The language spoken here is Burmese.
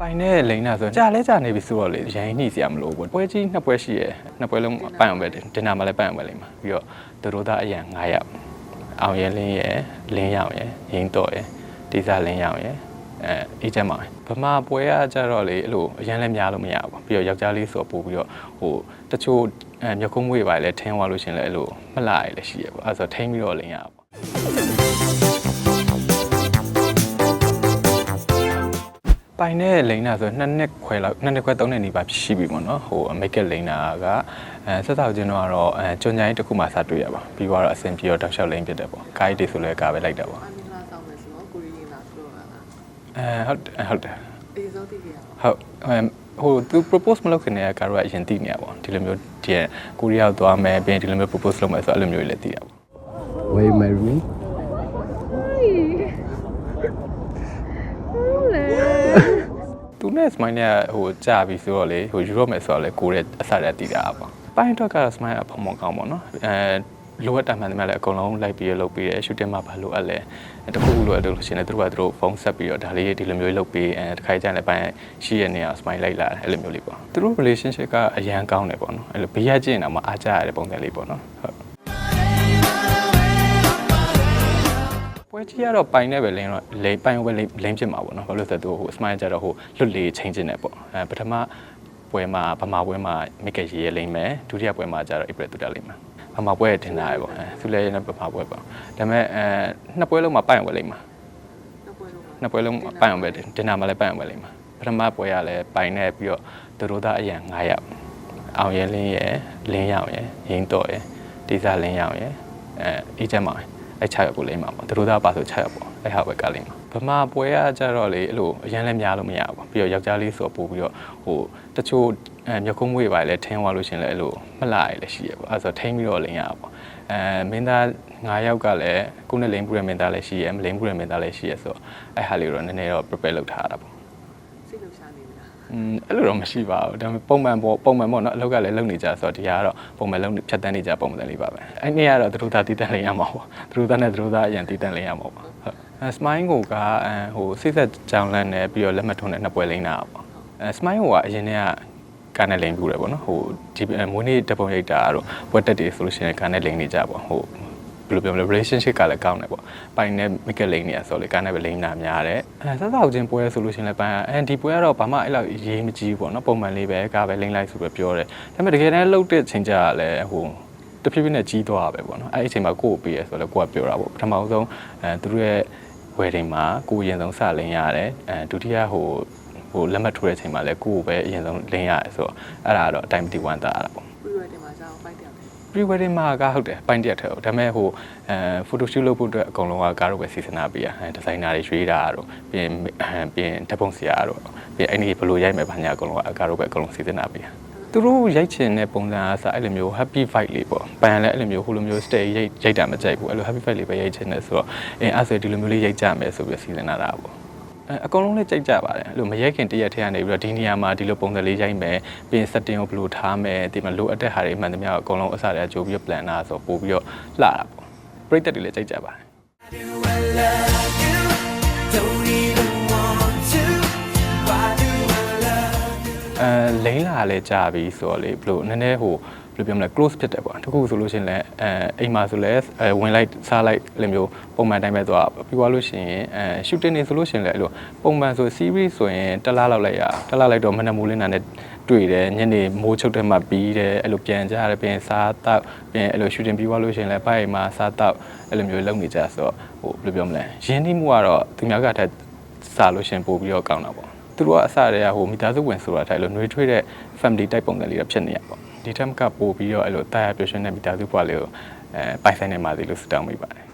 ပိုင်နဲ့လိန်တာဆိုကြာလဲကြာနေပြီဆိုတော့လေရိုင်းနှိစရာမလိုဘူးပွဲကြီးနှစ်ပွဲရှိရယ်နှစ်ပွဲလုံးပိုင်အောင်ပဲတင်နာမှာလည်းပိုင်အောင်ပဲလိမ့်မှာပြီးတော့သူတို့သားအရန်9ယောက်အောင်ရဲလင်းရယ်လင်းရောင်ရယ်ရင်းတော့ရယ်တိစားလင်းရောင်ရယ်အဲအေးချက်မှာဗမာပွဲကကြတော့လေအဲ့လိုအရန်လည်းများလို့မရဘူးပြီးတော့ယောက်ျားလေးဆိုပို့ပြီးတော့ဟိုတချို့အဲမြကုံးမွေးပါလေထင်းသွားလို့ရှရင်လည်းအဲ့လိုမလာရလည်းရှိရပေါ့အဲ့ဆိုထိန်းပြီးတော့လင်းရပါ ပေါ့ပိုင်နဲ့လိန်နာဆိုနှစ်နှစ်ခွဲလောက်နှစ်နှစ်ခွဲသုံးနှစ်နီးပါးရှိပြီပေါ့နော်ဟိုအမေကလိန်နာကအဲဆက်ဆောက်ခြင်းတော့ကတော့အဲကျွန်းချိုင်းတစ်ခုမှစတွေ့ရပါပြီးတော့အဆင်ပြေတော့တောက်လျှောက်လိန်ဖြစ်တယ်ပေါ့ကားကြီးတွေဆိုလည်းကားပဲလိုက်တာပေါ့အမင်္ဂလာဆောင်မယ်ဆိုတော့ကိုရီးယားလာဆိုတော့လားအဲဟုတ်တယ်ဟုတ်တယ်အေးစိုးသိကြရပါဟုတ်အဲဟိုသူ propose မလုပ်ခင်တည်းကကားကအရင်သိနေရပါဒီလိုမျိုးဒီကိုရီးယားကိုသွားမယ်ပြီးရင်ဒီလိုမျိုး propose လုပ်မယ်ဆိုအဲ့လိုမျိုးလည်းသိရပါ Will you marry me? သူနဲ့ smile နဲ့ဟိုကြာပြီဆိုတော့လေဟိုယူရော့မယ်ဆိုတော့လေကိုရဲ့အစရက်တည်တာပေါ့ပိုင်းတော့ကတော့ smile အဖမောကောင်းပေါ့နော်အဲလိုအပ်တာမှန်တယ်များလည်းအကုန်လုံးလိုက်ပြီးလုပ်ပြီးရ shooting မှာဘာလိုအပ်လဲတခုခုလိုအပ်လို့ရှိရင်လည်းသူတို့ကသူတို့ဖုန်းဆက်ပြီးတော့ဒါလေးဒီလိုမျိုးလုပ်ပြီးအဲတခါကျရင်လည်းပိုင်းရှိရနေအောင် smile လိုက်လာတယ်အဲ့လိုမျိုးလေးပေါ့သူတို့ relationship ကအရန်ကောင်းတယ်ပေါ့နော်အဲ့လိုဘေးရကျင်တာမှအားကြရတဲ့ပုံစံလေးပေါ့နော်ဟုတ် ပွဲကြီးကတော့ပိုင်နဲ့ပဲလင်းတော့လိန်ပိုင်ပဲလိန်လိန်ဖြစ်မှာပေါ့နော်ဘာလို့လဲဆိုတော့သူဟို smile ကြတော့ဟိုလွတ်လေးချင်းချင်းနဲ့ပေါ့အဲပထမပွဲမှာဗမာပွဲမှာမိကရေရလိမ့်မယ်ဒုတိယပွဲမှာကျတော့ April တူတာလိမ့်မယ်ဗမာပွဲတင်တာရပေါ့အဲသူလည်းနဲ့ဗမာပွဲပေါ့ဒါပေမဲ့အဲနှစ်ပွဲလုံးမှာပိုင်အောင်ပဲလိမ့်မှာနှစ်ပွဲလုံးနှစ်ပွဲလုံးပိုင်အောင်ပဲတင်တာမှာလည်းပိုင်အောင်ပဲလိမ့်မှာပထမပွဲကလည်းပိုင်နဲ့ပြီးတော့သူတို့သားအရန်9ယောက်အောင်ရဲလင်းရယ်လင်းရောင်ရယ်ရင်းတော့ရယ်တိစားလင်းရောင်ရယ်အဲအေးချက်မှာပဲ အဲ့6ယောက်ကိုလိမ့်မှာပေါ့သူတို့သားပါဆို6ယောက်ပေါ့အဲ့ဟာပဲကလိမ့်မှာဗမာပွဲကကြတော့လေအဲ့လိုအရန်လည်းများလို့မရဘူးပြီးတော့ယောက်ျားလေးဆိုပို့ပြီးတော့ဟိုတချို့အဲမြကုံးမွေးပါလေထင်းသွားလို့ရှရင်လည်းအဲ့လိုမလာရလည်းရှိရပေါ့အဲ့ဆိုထိန်းပြီးတော့လိမ့်ရပါပေါ့အဲမင်းသား9ယောက်ကလည်းကိုနဲ့လိမ့်ပူရမင်းသားလည်းရှိရမလိမ့်ပူရမင်းသားလည်းရှိရဆိုတော့အဲ့ဟာလေးတော့နည်းနည်းတော့ prepare လုပ်ထားတာပေါ့စိတ်လှုပ်ရှားနေပြီလား อืมအဲ့လိုတော့မရှိပါဘူးဒါပေမဲ့ပုံမှန်ပေါ့ပုံမှန်ပေါ့နော်အလုပ်ကလည်းလုပ်နေကြဆိုတော့ဒီဟာကတော့ပုံမှန်လုပ်နေဖြတ်တန်းနေကြပုံစံလေးပါပဲအဲ့နေ့ကတော့သူတို့သားတည်တန်းလေးရမှာပေါ့သူတို့သားနဲ့သူတို့သားအရင်တည်တန်းလေးရမှာပေါ့ဟုတ်အဲ smile ကိုကအဲဟိုစိတ်သက်ကြောင်လန့်နဲ့ပြီးတော့လက်မှတ်ထုံးနဲ့နှစ်ပွဲလိမ့်တာပေါ့အဲ smile ကိုကအရင်တည်းကကာနဲ့လိမ့်ပြူတယ်ပေါ့နော်ဟိုဒီမွေးနေ့တပုံရိတ်တာတို့ဘွက်တက်တွေဆိုလို့ရှိရင်ကာနဲ့လိမ့်နေကြပေါ့ဟို ဘယ်လိုပြောမလဲ relationship ကလည်းကောင်းတယ်ပေါ့ပိုင်နဲ့ make up လိမ့်နေရဆိုလေကားနဲ့ပဲလိမ့်တာများတယ်အဲဆက်ဆောက်ချင်းပွဲဆိုလို့ရှိရင်လည်းပိုင်အဲဒီပွဲကတော့ဘာမှအဲ့လောက်ရေးမကြီးဘူးပေါ့နော်ပုံမှန်လေးပဲကားပဲလိမ့်လိုက်ဆိုပဲပြောတယ်ဒါပေမဲ့တကယ်တမ်းလှုပ်တဲ့ချိန်ကျကလည်းဟိုတဖြည်းဖြည်းနဲ့ကြီးသွားတာပဲပေါ့နော်အဲ့ဒီအချိန်မှာကိုယ့်ကိုပေးရဆိုတော့ကိုကပြောတာပေါ့ပထမဆုံးအဲသူတို့ရဲ့ wedding မှာကိုအရင်ဆုံးစလိမ့်ရတယ်အဲဒုတိယဟိုဟိုလက်မှတ်ထိုးတဲ့အချိန်မှာလည်းကိုကိုပဲအရင်ဆုံးလိမ့်ရတယ်ဆိုတော့အဲ့ဒါကတော့အတိုင်းမတီဝမ်းတာရတာပေါ့ပြီးတော့ဒီမှာကျတော့ဖိုက်တယ် pre wedding မှာကဟုတ်တယ်ပိုင်းတက်ထဲဟုတ်ဒါပေမဲ့ဟိုအဲ photo shoot လုပ်ဖို့အတွက်အကုန်လုံးကကားတော့ပဲစီစဉ်တာပေးရအဲဒီဇိုင်နာတွေရွေးတာတို့ပြီးရင်အဲပြီးရင်ဓာတ်ပုံဆရာတို့ပြီးရင်အဲ့ဒီဘယ်လိုရိုက်မယ်ဘာညာအကုန်လုံးကကားတော့ပဲအကုန်လုံးစီစဉ်တာပေးရသူတို့ရိုက်ချင်တဲ့ပုံစံအစားအဲ့လိုမျိုး happy vibe လေးပေါ့ပန်လည်းအဲ့လိုမျိုးဟိုလိုမျိုး stay ရိုက်ရိုက်တာမကြိုက်ဘူးအဲ့လို happy vibe လေးပဲရိုက်ချင်တယ်ဆိုတော့အင်းအဲ့ဆိုဒီလိုမျိုးလေးရိုက်ကြမယ်ဆိုပြီးစီစဉ်လာတာပေါ့ အဲအကုန်လုံးလည်းကြိုက်ကြပါတယ်အဲ့လိုမရိုက်ခင်တရက်ထဲကနေပြီးတော့ဒီနေရာမှာဒီလိုပုံစံလေးရိုက်မယ်ပြီးရင် setting ကိုဘယ်လိုထားမယ်ဒီမှာလိုအပ်တဲ့ဟာတွေအမှန်တမျှအကုန်လုံးအစားတွေကကြိုပြီးတော့ plan တာဆိုပို့ပြီးတော့လှတာပေါ့ပရိသတ်တွေလည်းကြိုက်ကြပါတယ်အဲလိမ့်လာလည်းကြာပြီဆိုတော့လေဘယ်လိုနည်းနည်းဟို ဘယ်လိုပြောမလဲ close ဖြစ်တယ်ပေါ့တခုဆိုလို့ရှိရင်လည်းအဲအိမ်မှာဆိုလည်းအဲဝင်လိုက်စားလိုက်အဲ့လိုမျိုးပုံမှန်တိုင်းပဲသွားပြီးသွားလို့ရှိရင်အဲ shooting နေဆိုလို့ရှိရင်လည်းအဲ့လိုပုံမှန်ဆို series ဆိုရင်တစ်လားလောက်လိုက်ရတစ်လားလိုက်တော့မနက်မိုးလင်းတာနဲ့တွေ့တယ်ညနေမိုးချုပ်တဲ့မှပြီးတယ်အဲ့လိုပြန်ကြရတယ်ပြန်စားတော့ပြန်အဲ့လို shooting ပြီးသွားလို့ရှိရင်လည်းဘိုက်မှာစားတော့အဲ့လိုမျိုးလုပ်နေကြဆိုတော့ဟိုဘယ်လိုပြောမလဲရင်းနှီးမှုကတော့သူများကထက်စားလို့ရှိရင်ပို့ပြီးတော့ကောင်းတာပေါ့သူတို့ကအစတည်းကဟိုမိသားစုဝင်ဆိုတာထိုင်လို့နှွေးထွေးတဲ့ family type ပုံစံလေးတော့ဖြစ်နေရပေါ့ ဒီထက်ကပို့ပြီးတော့အဲ့လိုတာယာပျော်ရွှင်တဲ့မိသားစုဘဝလေးကိုအဲပိုင်ဆိုင်နေပါသေးလို့ဆုတောင်းမိပါတယ်